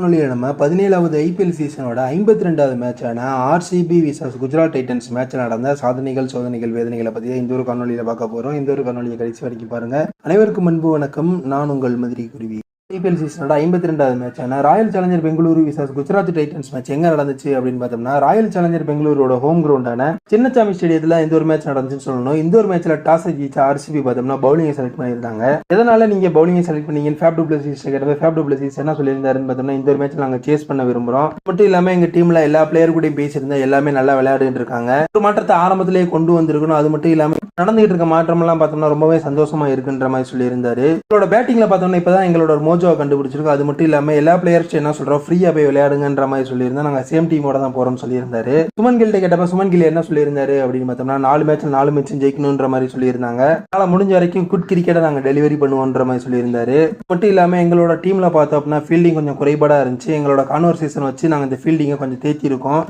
காணொலியில் நம்ம பதினேழாவது ஐபிஎல் சீசனோட ஐம்பத்தி ரெண்டாவது மேட்சான RCB versus Gujarat Titans match நடந்த சாதனைகள் சோதனைகள் வேதனைகளை பற்றி இந்த ஒரு காணொலியில் பார்க்க போகிறோம் இந்த ஒரு காணொலியை கடைசி வரைக்கும் பாருங்க. அனைவருக்கும் அன்பு வணக்கம். நான் உங்கள் மதுரை குருவி ஐபிஎல் சீசனோட ஐம்பத்தி ரெண்டாவது மேட்சான Royal Challenger Bengaluru versus Gujarat Titans match எங்கே நடந்துச்சு அப்படின்னு பார்த்தோம்னா ராயல் சேலஞ்சர் பெங்களூரோட ஹோம் கிரவுண்டான சின்னசாமி ஸ்டேடியத்தில் இந்த ஒரு மேட்ச் நடந்துச்சுன்னு சொல்லணும். இந்த ஒரு மேட்ச்ல டாஸ் ஜெயிச்ச ஆர்சிபி பார்த்தோம்னா பவுலிங்கை செலக்ட் பண்ணியிருந்தாங்க. எதனால நீங்கள் பவுலிங்கை செலக்ட் பண்ணீங்கன்னு ஃபேப் டூப்ளசிஸ் கேட்டது ஃபேப் டூப்ளசிஸ் என்ன சொல்லியிருந்தாருன்னு பார்த்தோம்னா இந்த ஒரு மேட்ச் நாங்கள் சேஸ் பண்ண விரும்புகிறோம் மட்டும் இல்லாமல் எங்கள் டீமில் எல்லா பிளேயர் கூடயும் பேசியிருந்தா எல்லாமே நல்லா விளையாடிட்டு இருக்காங்க. ஒரு மாற்றத்தை ஆரம்பத்திலேயே கொண்டு வந்திருக்கணும். அது மட்டும் இல்லாமல் நடந்துகிட்டு இருக்க மாற்றமெல்லாம் பார்த்தோம்னா ரொம்பவே சந்தோஷமா இருக்குன்ற மாதிரி சொல்லியிருந்தாரு. எங்களோட பேட்டிங்ல பார்த்தோம்னா இப்போதான் எங்களோட மோஜோவை கண்டுபிடிச்சிருக்கோம். அது மட்டும் இல்லாம எல்லா பிளேயர்ஸ் என்ன சொல்றோம்? ஃப்ரீயா போய் விளையாடுங்கன்ற மாதிரி சொல்லியிருந்தா நாங்க சேம் டீமோட தான் போறோம்னு சொல்லியிருந்தாரு. சுமன் கில்ட்ட கேட்டப்ப சுமன் கில் என்ன சொல்லியிருந்தாரு அப்படின்னு பார்த்தோம்னா நாலு மேட்ச்ல நாலு மேட்சும் ஜெயிக்கணுன்ற மாதிரி சொல்லியிருந்தாங்க. அதனால முடிஞ்ச வரைக்கும் குட் கிரிக்கெட்டை நாங்க டெலிவரி பண்ணுவோன்ற மாதிரி சொல்லியிருந்தாரு. மட்டும் இல்லாம எங்களோட டீம்ல பார்த்தோம் அப்படின்னா ஃபீல்டிங் கொஞ்சம் குறைபாடா இருந்துச்சு. எங்களோட கான்வர்சேஷன் வச்சு நாங்க இந்த ஃபீல்டிங்கை கொஞ்சம் தேத்தி இருக்கோம்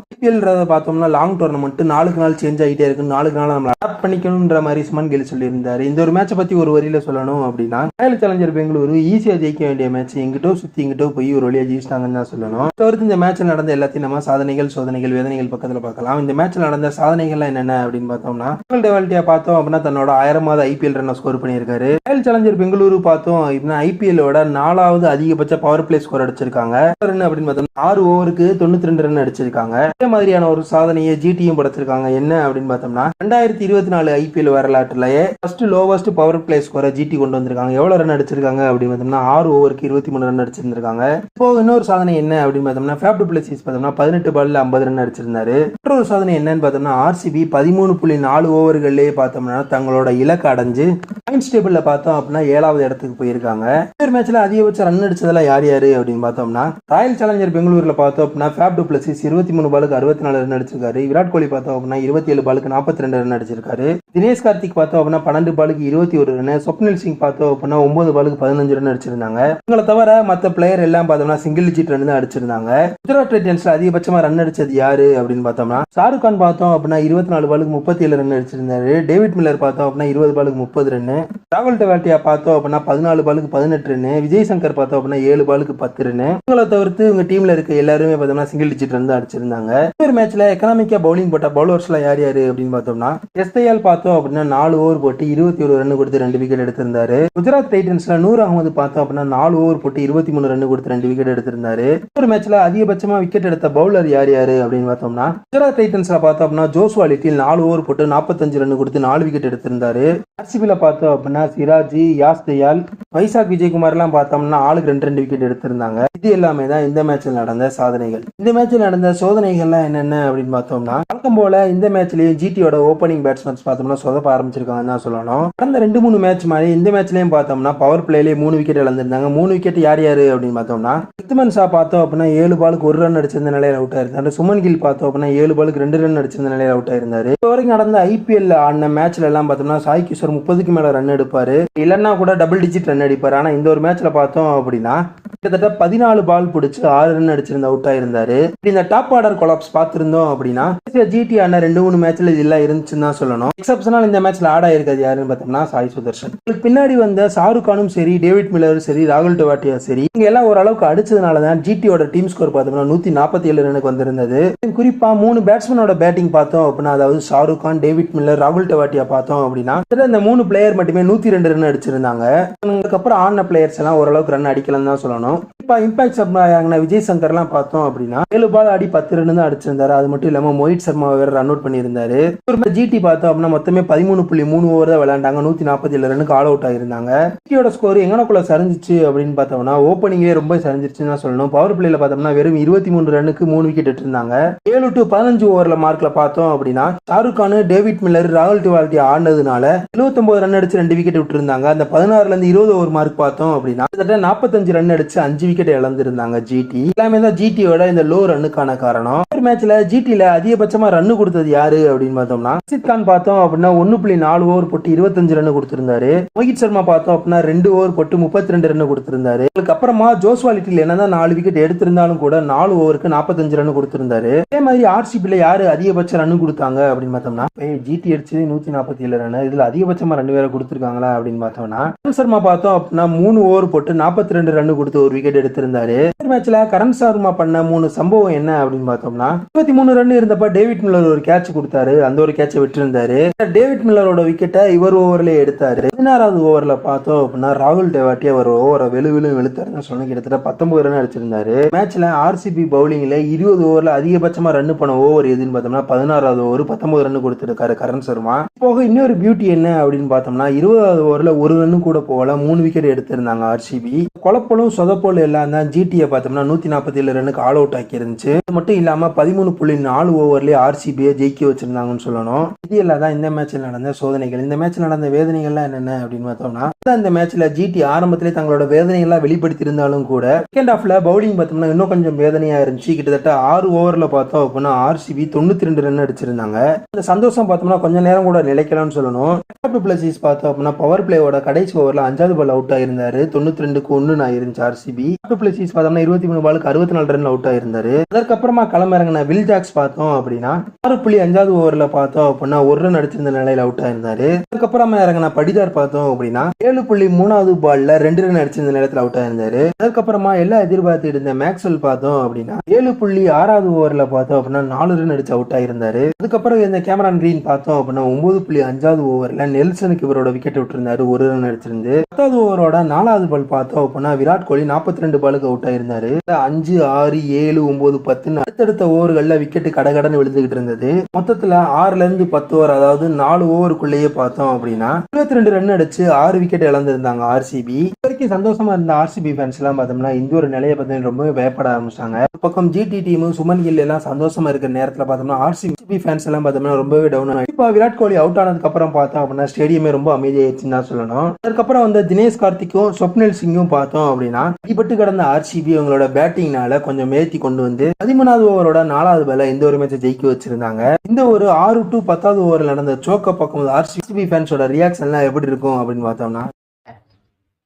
பார்த்தோம்னா லாங் டோர்னமெண்ட் நாளுக்கு நாள் சேஞ்ச் ஆகிட்டே இருக்கு நாளுக்கு நாள் நம்ம அடாப்ட் பண்ணிக்கணுன்ற மாதிரி சுமன் கில் சொல்லியிருந்தார். இந்த ஒரு மேட்சை பற்றி ஒரு வரியில் சொல்லணும் அப்படின்னா ராயல் சேலஞ்சர் பெங்களூரு ஈஸியாக ஜெயிக்க வேண்டிய மேட்ச் எங்கிட்டோ சுற்றி எங்கிட்டோ போய் ஒரு வழியாக ஜெயிச்சிட்டாங்கன்னு தான் சொல்லணும். தவிர்த்து இந்த மேட்ச்ல நடந்த எல்லாத்தையும் நம்ம சாதனைகள் சோதனைகள் வேதனைகள் பக்கத்தில் பார்க்கலாம். இந்த மேட்ச்ல நடந்த சாதனைகள்லாம் என்னென்ன அப்படின்னு பார்த்தோம்னா டெவல்ட்டியாக பார்த்தோம் அப்படின்னா தன்னோட ஆயிரமாவது ஐபிஎல் ரன்னை ஸ்கோர் பண்ணியிருக்காரு. ராயல் சேலஞ்சர் பெங்களூரு பார்த்தோம் அப்படின்னா ஐபிஎல்லோட நாலாவது அதிகபட்ச பவர் பிளே ஸ்கோர் அடிச்சிருக்காங்க. ரன் அப்படின்னு பார்த்தோம்னா ஆறு ஓவருக்கு தொண்ணூத்தி ரெண்டு ரன் அடிச்சிருக்காங்க. அதே மாதிரியான ஒரு சாதனையை ஜிடியும் படைச்சிருக்காங்க. என்ன அப்படின்னு பார்த்தோம்னா ரெண்டாயிரத்தி இருபத்தி நாலு ஐபிஎல் வரலாற்றுலயே ஃபர்ஸ்ட் லோவஸ்ட் பவர் பிளே ஸ்கோரை ஜிடி கொண்டு வந்திருக்காங்க. எவ்வளவு ரன் அடிச்சிருக்காங்க அப்படின்னு பார்த்தோம்னா ஆறு ஓவருக்கு இருபத்தி மூணு ரன் அடிச்சிருந்திருக்காங்க. இப்போ இன்னொரு சாதனை என்ன அப்படின்னு பார்த்தோம்னா ஃபேப்டு பிளேசிஸ் பார்த்தோம்னா பதினெட்டு பால்ல ஐம்பது ரன் அடிச்சிருந்தாரு. மற்றொரு சாதனை என்னன்னு பார்த்தோம்னா ஆர்சிபி பதிமூணு புள்ளி நாலு ஓவர்கள்லேயே பார்த்தோம்னா தங்களோட இலக்கு அடைஞ்சு பாயிண்ட்ஸ் டேபிள்ல பார்த்தோம் அப்படின்னா ஏழாவது இடத்துக்கு போயிருக்காங்க. ஒரு மேட்ச்ல அதிகபட்ச ரன் அடிச்சதெல்லாம் யார் யாரு அப்படின்னு பார்த்தோம்னா ராயல் சேலஞ்சர் பெங்களூர்ல பார்த்தோம் அப்படின்னா ஃபேப்டு பிளேசிஸ் இருபத்தி மூணு பாலுக்கு அறுபத்தி நாலு ரன் அடிச்சிருக்காரு. விராட் கோலி பார்த்தோம் அப்படின்னா இருபத்தி ஏழு பாலுக்கு நாற்பத்தி ரெண்டு ரன் அடிச்சிருக்காரு. தினேஷ் கார்த்திக் பார்த்தோம் அப்படின்னா பன்னெண்டு பாலுக்கு இருபத்தி ஒரு ரன் சொப்னில் சிங் பார்த்தோம் அப்படின்னா ஒன்பது பாலுக்கு பதினஞ்சு ரன் அடிச்சிருந்தாங்க. இவங்களை தவிர மற்ற பிளேயர் எல்லாம் பார்த்தோம்னா சிங்கிள் டிஜிட் ரன் தான் அடிச்சிருந்தாங்க. குஜராத் டைட்டன்ஸ்ல அதிகபட்சமா ரன் அடிச்சது யாரு அப்படின்னு பார்த்தோம்னா ஷாருக் கான் பார்த்தோம் அப்படின்னா இருபத்தி நாலு பாலுக்கு முப்பத்தி ஏழு ரன் அடிச்சிருந்தாரு. டேவிட் மில்லர் பார்த்தோம் அப்படின்னா இருபது பாலுக்கு முப்பது ரன் ராகுல் டெவாட்டியா பார்த்தோம் அப்படின்னா பதினாலு பாலுக்கு பதினெட்டு ரன் விஜய் சங்கர் பார்த்தோம் அப்படின்னா ஏழு பாலுக்கு பத்து ரன் இவங்களை தவிர்த்து உங்க டீம்ல இருக்க எல்லாருமே பார்த்தோம்னா சிங்கிள் டிஜிட் ரன் தான் அடிச்சிருந்தாங்க. ஒரு மேட்ச்ல எக்கனாமிக்கா பவுலிங் போட்ட பவுலர்ஸ்லாம் யார் யாரு அப்படின்னு பார்த்தோம்னா எஸ்ஐஎல் பார்த்தோம் அப்படின்னா நாலு ஓவர் போட்டு இருபத்தி ஒரு ரன் கொடுத்து ரெண்டு விக்கெட் எடுத்திருந்தாரு. குஜராத் டைட்டன்ஸ்ல நூறு அகமது பார்த்தோம் அப்படின்னா நாலு ஓவர் போட்டு இருபத்தி மூணு ரன் கொடுத்து ரெண்டு விக்கெட் எடுத்திருந்தாரு. ஒரு மேட்ச்ல அதிகபட்சமா விக்கெட் எடுத்த பவுலர் யார் யாரு அப்படின்னு பார்த்தோம்னா குஜராத் டைட்டன்ஸ்ல பார்த்தோம் அப்படின்னா ஜோஸ்வா லிட்டில் நாலு ஓவர் போட்டு நாற்பத்தஞ்சு ரன் கொடுத்து நாலு விக்கெட் எடுத்திருந்தாரு. ஆர்சிபில பார்த்தோம் அப்படின்னா சிராஜி யாஸ் தயால் வைசாக் விஜயகுமார் எல்லாம் பார்த்தோம்னா ஆளுக்கு ரெண்டு ரெண்டு விக்கெட் எடுத்திருந்தாங்க. இது எல்லாமே தான் இந்த மேட்ச்ல நடந்த சாதனைகள். இந்த மேட்ச்ல நடந்த சோதனைகள்லாம் என்னென்ன அப்படின்னு பார்த்தோம்னா வழக்கம் போல இந்த மேட்ச்லயும் ஜிடியோட ஓப்பனிங் பேட்ஸ்மேன்ஸ் பார்த்தோம்னா சொதப்ப ஆரம்பிச்சிருக்காங்கன்னு தான் சொல்லணும். கடந்த ரெண்டு மூணு மேட்ச் மாதிரி இந்த மேட்ச்லயும் பார்த்தோம்னா பவர் பிளேலயே மூணு விக்கெட் இழந்திருந்தாங்க. மூணு விக்கெட் யார் யாரு அப்படின்னு பார்த்தோம்னா ரித்மன் ஷா பார்த்தோம் அப்படின்னா ஏழு பாலுக்கு ஒரு ரன் அடிச்சிருந்த நிலையில அவுட் ஆயிருந்தாரு. சுமன் கில் பார்த்தோம் அப்படின்னா ஏழு பாலுக்கு ரெண்டு ரன் அடிச்சிருந்த நிலையில அவுட் ஆயிருந்தாரு. இப்போ வரைக்கும் நடந்த ஐபிஎல் ஆடின மேட்ச்ல எல்லாம் பார்த்தோம்னா சாய் கிஷோர் முப்பதுக்கு மேல ரன் எடுப்பாரு. இல்லைன்னா கூட டபுள் டிஜிட் ரன் அடிப்பாரு. ஆனா இந்த ஒரு மேட்ச்ல பார்த்தோம் அப்படின்னா கிட்டத்தட்ட பதினாலு பால் பிடிச்சி ஆறு ரன் அடிச்சிருந்த அவுட் ஆயிருந்தாரு. இந்த டாப் ஆர்டர் கொலாப்ஸ் பார்த்திருந்தோம் அப்படின்னா ஜிடி ஆன ரெண்டு மூணு மேட்ச்ல இதெல்லாம் இருந்துச்சுன்னு தான் சொல்லணும். எக்ஸப்ஷனல் இந்த மேட்ச்ல ஆட் ஆயிருக்காது யாருன்னு பார்த்தோம்னா சாய் சுதர்ஷன். இதுக்கு பின்னாடி வந்த ஷாருக் கானும் சரி டேவிட் மில்லரும் சரி ராகுல் டெவாட்டியா சரி இங்க எல்லாம் ஓரளவுக்கு அடிச்சதுனால தான் ஜிடியோட டீம் ஸ்கோர் பார்த்தோம்னா நூத்தி நாற்பத்தி ஏழு ரனுக்கு வந்திருந்தது. குறிப்பா மூணு பேட்ஸ்மேனோட பேட்டிங் பார்த்தோம் அப்படின்னா அதாவது ஷாருக் கான் டேவிட் மில்லர் ராகுல் டெவாட்டியா பார்த்தோம் அப்படின்னா இந்த மூணு பிளேயர் மட்டுமே நூத்தி ரெண்டு ரன் அடிச்சிருந்தாங்க. அதுக்கப்புறம் ஆடின பிளேயர்ஸ் எல்லாம் ஓரளவுக்கு ரன் அடிக்கலன்னு தான் சொல்லணும். ¿no? இப்போ இம்பாக்ட் சப்னா விஜய் சங்கர்லாம் பார்த்தோம் அப்படின்னா ஏழு பால் அடி பத்து ரன் தான் அடிச்சிருந்தாரு. அது மட்டும் இல்லாமல் மோஹித் சர்மா வேற ரன் அவுட் பண்ணியிருந்தாரு. ஒரு ஜிடி பார்த்தோம் அப்படின்னா மொத்தமே பதிமூணு புள்ளி மூணு ஓவர் தான் விளையாண்டாங்க. நூற்றி நாற்பத்தி ஏழு ரனுக்கு ஆல் அவுட் ஆயிருந்தாங்க. ஜிடியோட ஸ்கோர் எங்கனக்குள்ள சரிஞ்சிச்சு அப்படின்னு பார்த்தோம்னா ஓப்பனிங்கே ரொம்ப சரிஞ்சிருச்சுன்னு தான் சொல்லணும். பவர் பிளேல பார்த்தோம்னா வெறும் இருபத்தி மூணு ரன்னுக்கு மூணு விக்கெட் எடுத்திருந்தாங்க. ஏழு டு பதினஞ்சு ஓவரில் மார்க்கில் பார்த்தோம் அப்படின்னா ஷாருக் கான் டேவிட் மில்லர் ராகுல் டிவால்டி ஆடினதுனால எழுபத்தொம்பது ரன் அடிச்சு ரெண்டு விக்கெட் விட்டுருந்தாங்க. அந்த பதினாறுல இருந்து இருபது ஓவர் மார்க் பார்த்தோம் அப்படின்னா கிட்டத்தட்ட நாற்பத்தஞ்சு ரன் அடிச்சு அஞ்சு விக்கெட் இழந்திருந்தாங்க ஜிடி எல்லாமே தான் ஜிடியோட இந்த லோ ரன்னுக்கான காரணம். ஒரு மேட்ச்ல ஜிடில அதிகபட்சமா ரன் கொடுத்தது யாரு அப்படின்னு பார்த்தோம்னா ரஷித் கான் பார்த்தோம் அப்படின்னா ஒன்னு புள்ளி நாலு ஓவர் போட்டு இருபத்தஞ்சு ரன் கொடுத்திருந்தாரு. மோஹித் சர்மா பார்த்தோம் அப்படின்னா ரெண்டு ஓவர் போட்டு முப்பத்தி ரெண்டு ரன் கொடுத்திருந்தாரு. அதுக்கு அப்புறமா ஜோஸ்வா லிட்டில் என்னதான் நாலு விக்கெட் எடுத்திருந்தாலும் கூட நாலு ஓவருக்கு நாற்பத்தஞ்சு ரன் கொடுத்திருந்தாரு. அதே மாதிரி ஆர்சிபில யாரு அதிகபட்ச ரன் கொடுத்தாங்க அப்படின்னு பார்த்தோம்னா ஜிடி அடிச்சது நூத்தி நாற்பத்தி ஏழு ரன் இதுல அதிகபட்சமா ரெண்டு பேரை கொடுத்திருக்காங்களா அப்படின்னு பார்த்தோம்னா ரோஹித் சர்மா பார்த்தோம் அப்படின்னா மூணு ஓவர் போட்டு நாற்பத்தி ரெண்டு ரன் கொடுத்து ஒரு விக்கெட் எடுத்து எடுத்திருந்தாரு. மேட்ச்ல கரண் சர்மா பண்ண மூணு சம்பவம் என்ன அப்படின்னு பார்த்தோம்னா இருபத்தி மூணு ரன் இருந்தப்ப டேவிட் மில்லர் ஒரு கேட்ச் கொடுத்தாரு. அந்த ஒரு கேட்சை விட்டுருந்தாரு. டேவிட் மில்லரோட விக்கெட்டை இவர் ஓவர்ல எடுத்தாரு. பதினாறாவது ஓவர்ல பார்த்தோம் அப்படின்னா ராகுல் டேவாட்டி அவர் ஓவரை வெளு வெளு வெளுத்தாருன்னு சொல்லி கிட்டத்தட்ட பத்தொன்பது ரன் அடிச்சிருந்தாரு. மேட்ச்ல ஆர்சிபி பவுலிங்ல இருபது ஓவர்ல அதிகபட்சமா ரன் பண்ண ஓவர் எதுன்னு பார்த்தோம்னா பதினாறாவது ஓவர் பத்தொன்பது ரன் கொடுத்திருக்காரு கரண் சர்மா. போக இன்னொரு பியூட்டி என்ன அப்படின்னு பார்த்தோம்னா இருபதாவது ஓவர்ல ஒரு ரன் கூட போகல. மூணு விக்கெட் எடுத்திருந்தாங்க ஆர்சிபி குழப்பலும் சொதப்போல் எல்லாம் தான் ஜிடியை பார்த்தோம்னா நூற்றி நாற்பத்தி ஏழு ரன்னுக்கு ஆல் அவுட் ஆக்கியிருந்துச்சு அது மட்டும் இல்லாமல் பதிமூணு புள்ளி நாலு ஓவர்லேயே ஆர்சிபியை ஜெயிக்க வச்சிருந்தாங்கன்னு சொல்லணும். இது எல்லாம் தான் இந்த மேட்ச்சில் நடந்த சோதனைகள். இந்த மேட்ச்சில் நடந்த வேதனைகள்லாம் என்னென்ன அப்படின்னு பார்த்தோம்னா இந்த மேட்ச்ல ஜிடி ஆரம்பத்திலே தங்களோட வேதனைகள்லாம் வெளிப்படுத்தி இருந்தாலும் கூட செகண்ட் ஆஃப்ல பவுலிங் பார்த்தோம்னா இன்னும் கொஞ்சம் வேதனையாக இருந்துச்சு. கிட்டத்தட்ட ஆறு ஓவரில் பார்த்தோம் அப்படின்னா ஆர்சிபி தொண்ணூற்றி ரெண்டு ரன் அடிச்சிருந்தாங்க. இந்த சந்தோஷம் பார்த்தோம்னா கொஞ்ச நேரம் கூட நிலைக்கலாம்னு சொல்லணும். பிளஸிஸ் பார்த்தோம் அப்படின்னா பவர் பிளேயோட கடைசி ஓவரில் அஞ்சாவது பால் அவுட் ஆயிருந்தாரு. தொண்ணூற்றி ரெண்டுக்கு ஒன்று நான் இருந்துச்சு ஆர்சிபி பிளஸிஸ் பார்த்தோம்னா இருபத்தி மூணு பாலுக்கு அறுபத்தி நாலு ரன் அவுட் ஆயிருந்தாரு. அதுக்கப்புறமா களமிறங்கின வில் ஜாக்ஸ் பார்த்தோம் அப்படின்னா ஆறு புள்ளி அஞ்சாவது ஓவரில் பார்த்தோம் அப்படின்னா ஒரு ரன் அடிச்சிருந்த நிலையில் அவுட் ஆயிருந்தாரு. அதுக்கப்புறமா இறங்கின படிதார் பார்த்தோம் அப்படின்னா ஏழு புள்ளி மூணாவது பால்ல ரெண்டு ரன் அடிச்சிருந்த நேரத்தில் அவுட் ஆயிருந்தாரு. அதுக்கப்புறமா எல்லாம் எதிர்பார்த்து இருந்த மேக்ஸ்வெல் பார்த்தோம் அப்படின்னா ஏழு புள்ளி ஆறாவது ஓவரில் பார்த்தோம் அப்படின்னா நாலு ரன் அடிச்சு அவுட் ஆயிருந்தாரு. அதுக்கப்புறம் இந்த கேமரான் கிரீன் பார்த்தோம் அப்படின்னா ஒன்பது புள்ளி அஞ்சாவது ஓவர்ல நெல்சனுக்கு இவரோட விக்கெட் விட்டுருந்தாரு. ஒரு ரன் அடிச்சிருந்து பத்தாவது ஓவரோட நாலாவது பால் பார்த்தோம் அப்படின்னா விராட் கோலி நாற்பத்தி ரெண்டு பாலுக்கு அவுட் ஆயிருந்தாரு. அஞ்சு ஆறு ஏழு ஒன்பது பத்துன்னு அடுத்தடுத்த ஓவர்கள்ல விக்கெட் கடகடன்னு விழுந்துகிட்டு இருந்தது. மொத்தத்துல ஆறுல இருந்து பத்து ஓவர் அதாவது நாலு ஓவருக்குள்ளேயே பார்த்தோம் அப்படின்னா இருபத்தி ரெண்டு ரன் அடிச்சு ஆறு விக்கெட் இழந்திருந்தாங்க ஆர்சிபி வரைக்கும் சந்தோஷமா இருந்த ஆர்சிபி ஃபேன்ஸ் எல்லாம் பார்த்தோம்னா இந்த ஒரு நிலையை பத்தி ரொம்பவே பயப்பட ஆரம்பிச்சாங்க பக்கம் ஜிடி டீமும் சுமன் கில் எல்லாம் சந்தோஷமா இருக்கிற நேரத்தில் பார்த்தோம்னா ஆர்சிபி ஃபேன்ஸ் எல்லாம் பார்த்தோம்னா ரொம்பவே டவுன் ஆகும் இப்போ விராட் கோலி அவுட் ஆனதுக்கு அப்புறம் பார்த்தோம் அப்படின்னா ஸ்டேடியமே ரொம்ப அமைதியாயிருச்சுன்னு தான் சொல்லணும். அதுக்கப்புறம் வந்து தினேஷ் கார்த்திக்கும் ஸ்வப்னில் சிங்கும் பார்த்தோம் அப்படின்னா அடிபட்டு கிடந்த ஆர்சிபி அவங்களோட பேட்டிங்னால கொஞ்சம் மேத்தி கொண்டு வந்து பதிமூணாவது ஓவரோட நாலாவது பேல இந்த ஒரு மேட்சை ஜெயிக்க வச்சிருந்தாங்க. இந்த ஒரு ஆறு டு பத்தாவது ஓவரில் நடந்த சோக்க பக்கம் ஆர்சிபி ஃபேன்ஸோட ரியாக்ஷன்லாம் எப்படி இருக்கும் அப்படின்னு பார்த்தோம்னா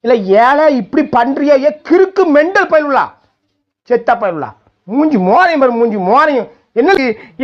இல்லை ஏழை இப்படி பண்றியா ஏ கிறுக்கு மெண்டல் பயிலுலா செத்த பயிலுலா Onde morem, mano? Onde morem? என்ன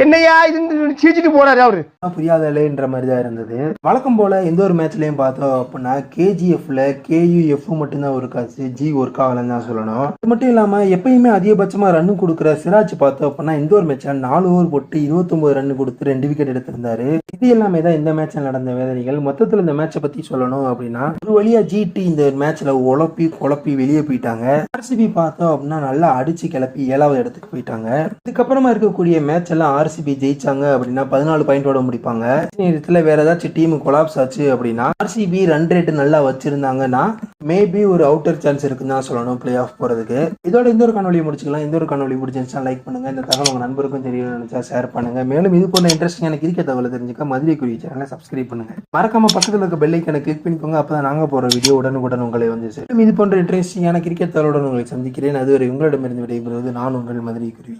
என்னையா இது சிரிச்சுட்டு போறாரு அவரு? புரியாதலேன்ற மாதிரி தான் இருந்தது. வழக்கம் போல எந்த ஒரு மேட்ச்லயும் பார்த்தோம் அப்படின்னா கேஜிஎஃப்ல கேயூஎஃப் மட்டும்தான் ஒர்க் ஆச்சு. ஜி ஒர்க் ஆகலன்னு தான் சொல்லணும். அது மட்டும் இல்லாம எப்பயுமே அதிகபட்சமா ரன் கொடுக்குற சிராஜ் பார்த்தோம் அப்படின்னா இந்த ஒரு மேட்ச்ல நாலு ஓவர் போட்டு இருபத்தொன்பது ரன் கொடுத்து ரெண்டு விக்கெட் எடுத்திருந்தாரு. இது எல்லாமே தான் இந்த மேட்ச்ல நடந்த வேதனைகள். மொத்தத்துல இந்த மேட்சை பத்தி சொல்லணும் அப்படின்னா ஒரு வழியா ஜிடி இந்த மேட்ச்ல உழப்பி குழப்பி வெளியே போயிட்டாங்க. ஆர்சிபி பார்த்தோம் அப்படின்னா நல்லா அடிச்சு கிளப்பி ஏழாவது இடத்துக்கு போயிட்டாங்க. இதுக்கப்புறமா இருக்கக்கூடிய மேட்ச் எல்லாம் ஆர்சிபி ஜெயிச்சாங்க அப்படின்னா பதினாலு பாயிண்டோட முடிப்பாங்க. நேரத்தில் வேற ஏதாச்சும் டீம் கொலாப்ஸ் ஆச்சு அப்படின்னா ஆர்சிபி ரன் ரேட் நல்லா வச்சிருந்தாங்கன்னா மேபி ஒரு அவுட்டர் சான்ஸ் இருக்குன்னு தான் சொல்லணும் பிளே ஆஃப் போறதுக்கு. இதோட இந்த ஒரு காணொலி முடிச்சுக்கலாம். இந்த ஒரு காணொலி முடிச்சிருந்துச்சா லைக் பண்ணுங்க. இந்த தகவல் உங்க நண்பருக்கும் தெரியணும்னு நினைச்சா ஷேர் பண்ணுங்க. மேலும் இது போன்ற இன்ட்ரெஸ்டிங்கான கிரிக்கெட் தகவலை தெரிஞ்சுக்க மதுரை குறி சேனலை சப்ஸ்கிரைப் பண்ணுங்க. மறக்காம பக்கத்தில் இருக்க பெல் ஐக்கனை கிளிக் பண்ணிக்கோங்க. அப்பதான் நாங்க போற வீடியோ உடனுக்குடன் உங்களை வந்து சேரும். இது போன்ற இன்ட்ரெஸ்டிங்கான கிரிக்கெட் தகவலுடன் உங்களை சந்திக்கிறேன். அதுவரை உங்களிடமிருந்து விடைபெறுவது நான் உங்கள் மதுரை குருவி.